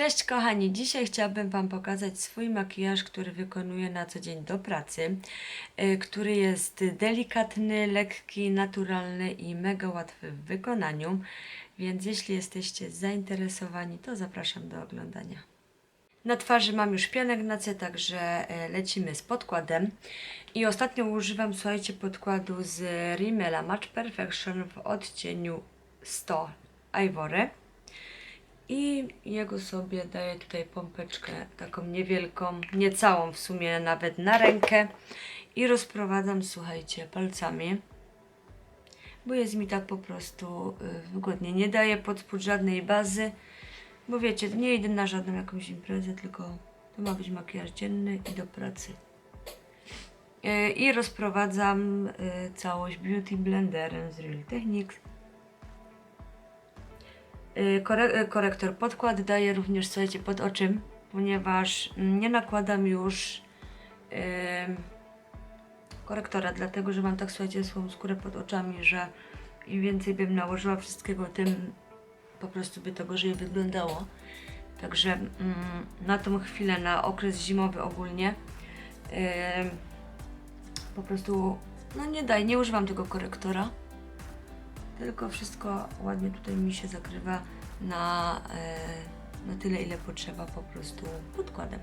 Cześć kochani, dzisiaj chciałabym Wam pokazać swój makijaż, który wykonuję na co dzień do pracy, y, który jest delikatny, lekki, naturalny i mega łatwy w wykonaniu, więc jeśli jesteście zainteresowani, to zapraszam do oglądania. Na twarzy mam już pielęgnację, także e, lecimy z podkładem. I ostatnio używam, słuchajcie, podkładu z Rimmela Match Perfection w odcieniu 100 Ivory. I jego sobie daję tutaj pompeczkę taką niewielką, nie całą w sumie nawet na rękę. I rozprowadzam, słuchajcie, palcami. Bo jest mi tak po prostu y, wygodnie. Nie daję pod żadnej bazy. Bo wiecie, nie idę na żadną jakąś imprezę, tylko to ma być makijaż dzienny i do pracy. Yy, I rozprowadzam yy, całość Beauty Blenderem z Real Techniques. Yy, Kore yy, korektor podkład daję również, słuchajcie, pod oczym, ponieważ nie nakładam już yy, korektora, dlatego że mam tak, słuchajcie, słabą skórę pod oczami, że im więcej bym nałożyła wszystkiego, tym po prostu by to gorzej wyglądało. Także mm, na tą chwilę, na okres zimowy ogólnie, ym, po prostu, no nie daj, nie używam tego korektora, tylko wszystko ładnie tutaj mi się zakrywa na, e, na tyle, ile potrzeba po prostu podkładem.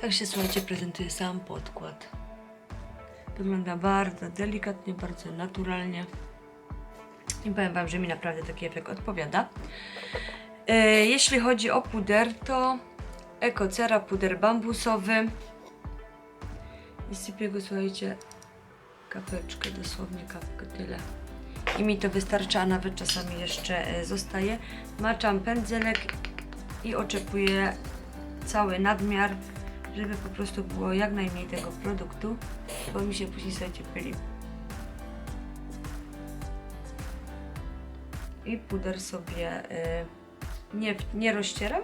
Tak się, słuchajcie, prezentuje sam podkład. Wygląda bardzo delikatnie, bardzo naturalnie. I powiem Wam, że mi naprawdę taki efekt odpowiada. E, jeśli chodzi o puder, to Ecocera puder bambusowy. I sypię go, słuchajcie, kapeczkę, dosłownie kapkę, tyle. I mi to wystarcza, a nawet czasami jeszcze e, zostaje. Maczam pędzelek i oczekuję cały nadmiar, żeby po prostu było jak najmniej tego produktu, bo mi się później słuchajcie. I puder sobie y, nie, nie rozcieram,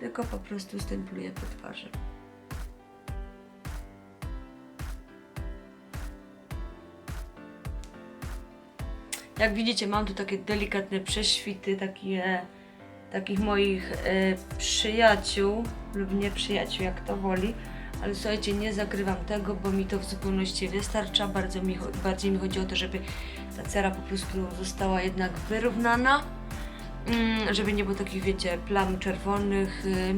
tylko po prostu stempluję po twarzy. Jak widzicie, mam tu takie delikatne prześwity, takie, takich moich e, przyjaciół lub nie przyjaciół, jak to woli. Ale słuchajcie, nie zakrywam tego, bo mi to w zupełności wystarcza. Bardzo mi, bardziej mi chodzi o to, żeby ta cera po prostu została jednak wyrównana. Mm, żeby nie było takich, wiecie, plam czerwonych. y.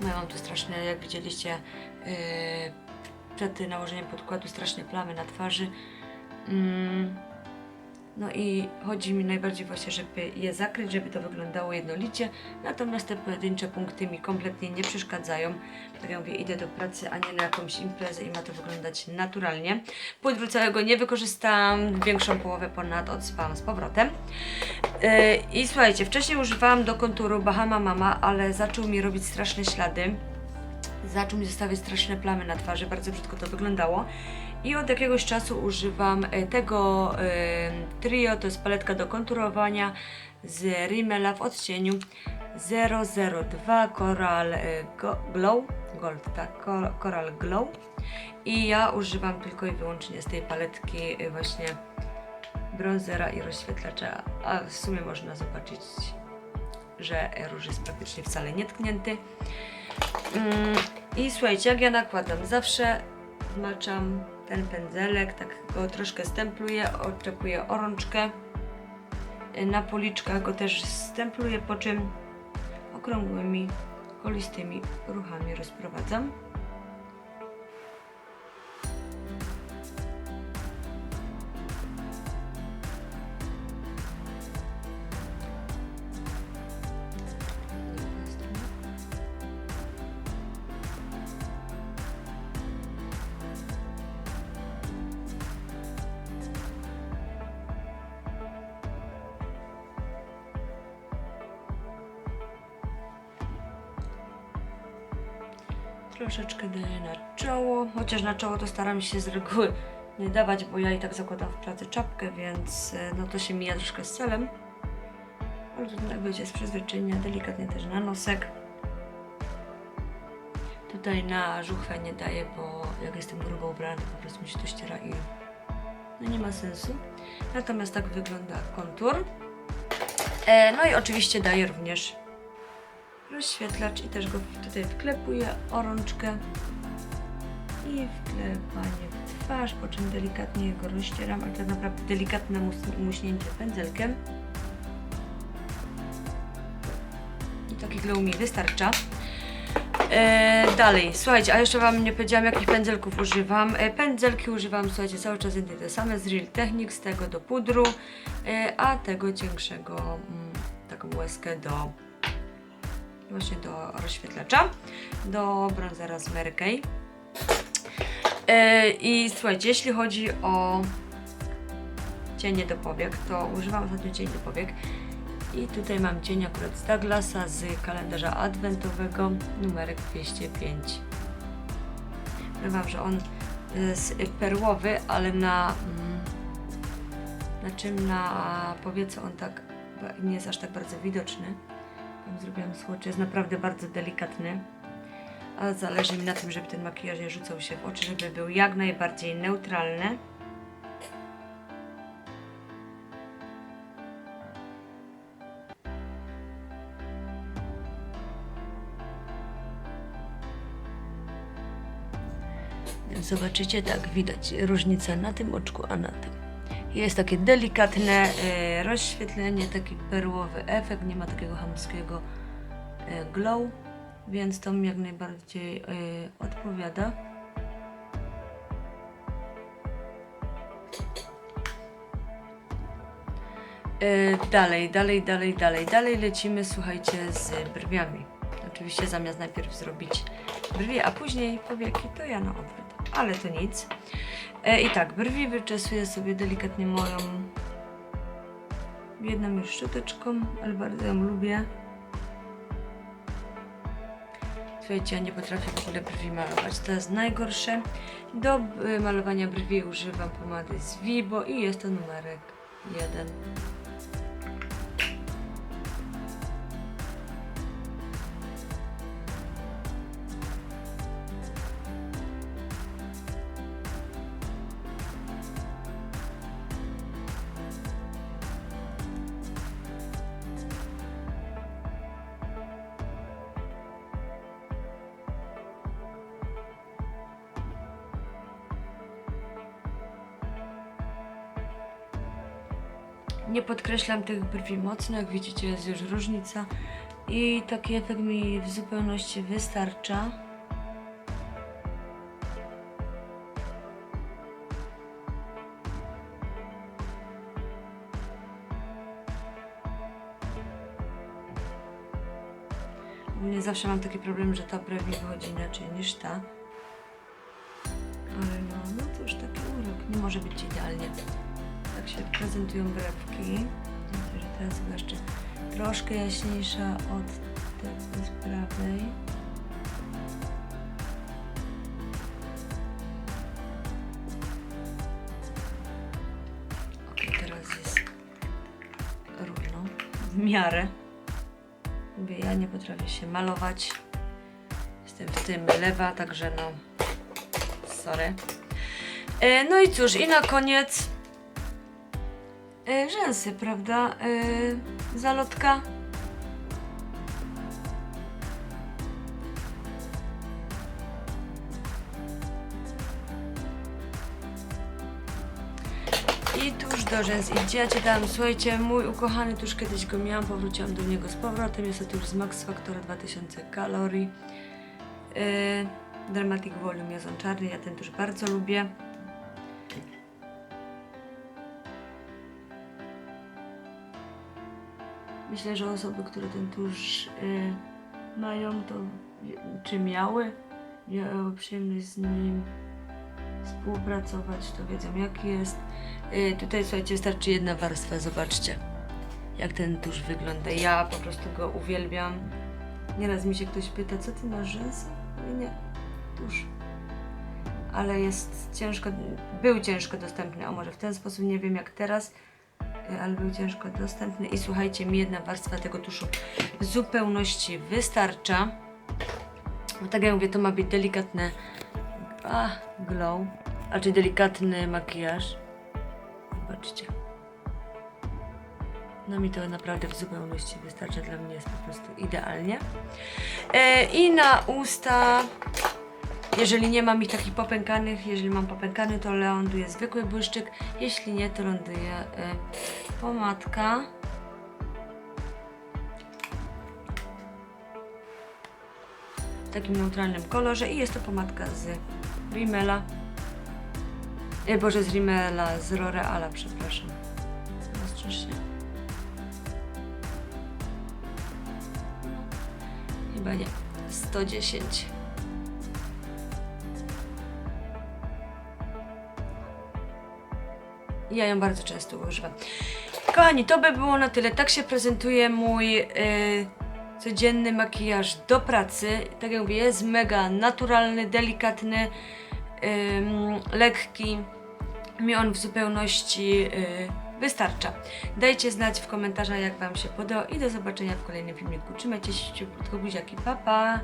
No ja mam tu straszne, jak widzieliście, y, przed nałożeniem podkładu straszne plamy na twarzy. Mm, no i chodzi mi najbardziej właśnie, żeby je zakryć, żeby to wyglądało jednolicie. Natomiast te pojedyncze punkty mi kompletnie nie przeszkadzają. Tak jak mówię, idę do pracy, a nie na jakąś imprezę i ma to wyglądać naturalnie. Pudru całego nie wykorzystałam, większą połowę ponad odsypałam z powrotem. Yy, I słuchajcie, wcześniej używałam do konturu Bahama Mama, ale zaczął mi robić straszne ślady. Zaczął mi zostawiać straszne plamy na twarzy, bardzo brzydko to wyglądało. I od jakiegoś czasu używam e, tego e, trio, to jest paletka do konturowania z Rimmela w odcieniu 002 Coral e, Go- Glow, Gold, tak, Cor- Coral Glow. I ja używam tylko i wyłącznie z tej paletki właśnie bronzera i rozświetlacza, a w sumie można zobaczyć, że róż jest praktycznie wcale nietknięty. Mm, I słuchajcie, jak ja nakładam, zawsze maczam ten pędzelek, tak go troszkę stempluję, oczekuję orączkę. Y, Na policzkach go też stempluję, po czym okrągłymi, kolistymi ruchami rozprowadzam. Troszeczkę daję na czoło, chociaż na czoło to staram się z reguły nie dawać, bo ja i tak zakładam w pracy czapkę, więc e, no to się mija troszkę z celem. Ale to tak wiecie, z przyzwyczajenia, delikatnie też na nosek. Tutaj na żuchwę nie daję, bo jak jestem grubo ubrana, po prostu mi się to ściera i no nie ma sensu. Natomiast tak wygląda kontur. E, no i oczywiście daję również rozświetlacz i też go tutaj wklepuję o rączkę i wklepanie w twarz, po czym delikatnie go rozcieram, ale tak naprawdę delikatne mus- muśnięcie pędzelkiem. I taki glow mi wystarcza. E, dalej, słuchajcie, a jeszcze Wam nie powiedziałam, jakich pędzelków używam. E, pędzelki używam, słuchajcie, cały czas jedne te same z Real Techniques, tego do pudru, e, a tego cięższego, mm, taką łezkę do właśnie do rozświetlacza, do bronzera z Mary Kay. E, I słuchajcie, jeśli chodzi o cienie do powiek, to używam ostatnio cieni do powiek. I tutaj mam cień akurat z Douglasa z kalendarza adwentowego, numerek 205. Powiem że on jest perłowy, ale na, mm, na czym na powiece on tak nie jest aż tak bardzo widoczny. Zrobiłam słocze, jest naprawdę bardzo delikatny. A zależy mi na tym, żeby ten makijaż nie rzucał się w oczy, żeby był jak najbardziej neutralny. Zobaczycie, tak widać różnicę na tym oczku, a na tym. Jest takie delikatne e, rozświetlenie, taki perłowy efekt, nie ma takiego chamskiego e, glow, więc to mi jak najbardziej e, odpowiada. Dalej, dalej, dalej, dalej, dalej lecimy, słuchajcie, z brwiami. Oczywiście zamiast najpierw zrobić brwi, a później powieki, to ja na odwrót. Ale to nic. E, I tak, brwi wyczesuję sobie delikatnie moją jedną już szczoteczką, ale bardzo ją lubię. Słuchajcie, ja nie potrafię w ogóle brwi malować. To jest najgorsze. Do y, malowania brwi używam pomady z Vibo i jest to numerek 1. Nie podkreślam tych brwi mocno, jak widzicie jest już różnica i taki efekt mi w zupełności wystarcza. U mnie zawsze mam taki problem, że ta brew mi wychodzi inaczej niż ta. Ale no, no to już taki urok, nie może być idealnie tak się prezentują że teraz chyba jeszcze troszkę jaśniejsza od tej z prawej. Ok, teraz jest równo, w miarę. Mówię, ja nie potrafię się malować. Jestem w tym lewa, także no, sorry. E, No i cóż, i na koniec e, rzęsy, prawda? E, zalotka. I tuż do rzęs idzie. Ja Ci dam, słuchajcie, mój ukochany tuż kiedyś go miałam, powróciłam do niego z powrotem. Jest to tuż z Max Factora 2000 kalorii. Yy, Dramatic Volume jest on czarny, ja ten tuż bardzo lubię. Myślę, że osoby, które ten tusz y, mają, to czy miały, miały przyjemność z nim współpracować, to wiedzą jaki jest. Y, tutaj słuchajcie, wystarczy jedna warstwa, zobaczcie jak ten tusz wygląda. Ja po prostu go uwielbiam. Nieraz mi się ktoś pyta, co ty masz rzęsy? Nie, tusz. Ale jest ciężko, był ciężko dostępny, o może w ten sposób, nie wiem jak teraz, ale był ciężko dostępny. I słuchajcie, mi jedna warstwa tego tuszu w zupełności wystarcza. Bo tak jak mówię, to ma być delikatne a, glow, a czy delikatny makijaż. Zobaczcie. No mi to naprawdę w zupełności wystarcza, dla mnie jest po prostu idealnie. E, I na usta, jeżeli nie mam ich takich popękanych, jeżeli mam popękany, to ląduje zwykły błyszczyk, jeśli nie, to ląduje e, pomadka. W takim neutralnym kolorze i jest to pomadka z Rimmela. E, Boże, z Rimmela, z L'Oreala, przepraszam. Zaostrzysz się? Chyba nie. 110. Ja ją bardzo często używam. Kochani, to by było na tyle. Tak się prezentuje mój y, codzienny makijaż do pracy. Tak jak mówię, jest mega naturalny, delikatny, lekki. Mi on w zupełności y, wystarcza. Dajcie znać w komentarzach, jak Wam się podoba i do zobaczenia w kolejnym filmiku. Trzymajcie się, ciepłutko, buziaki, pa pa!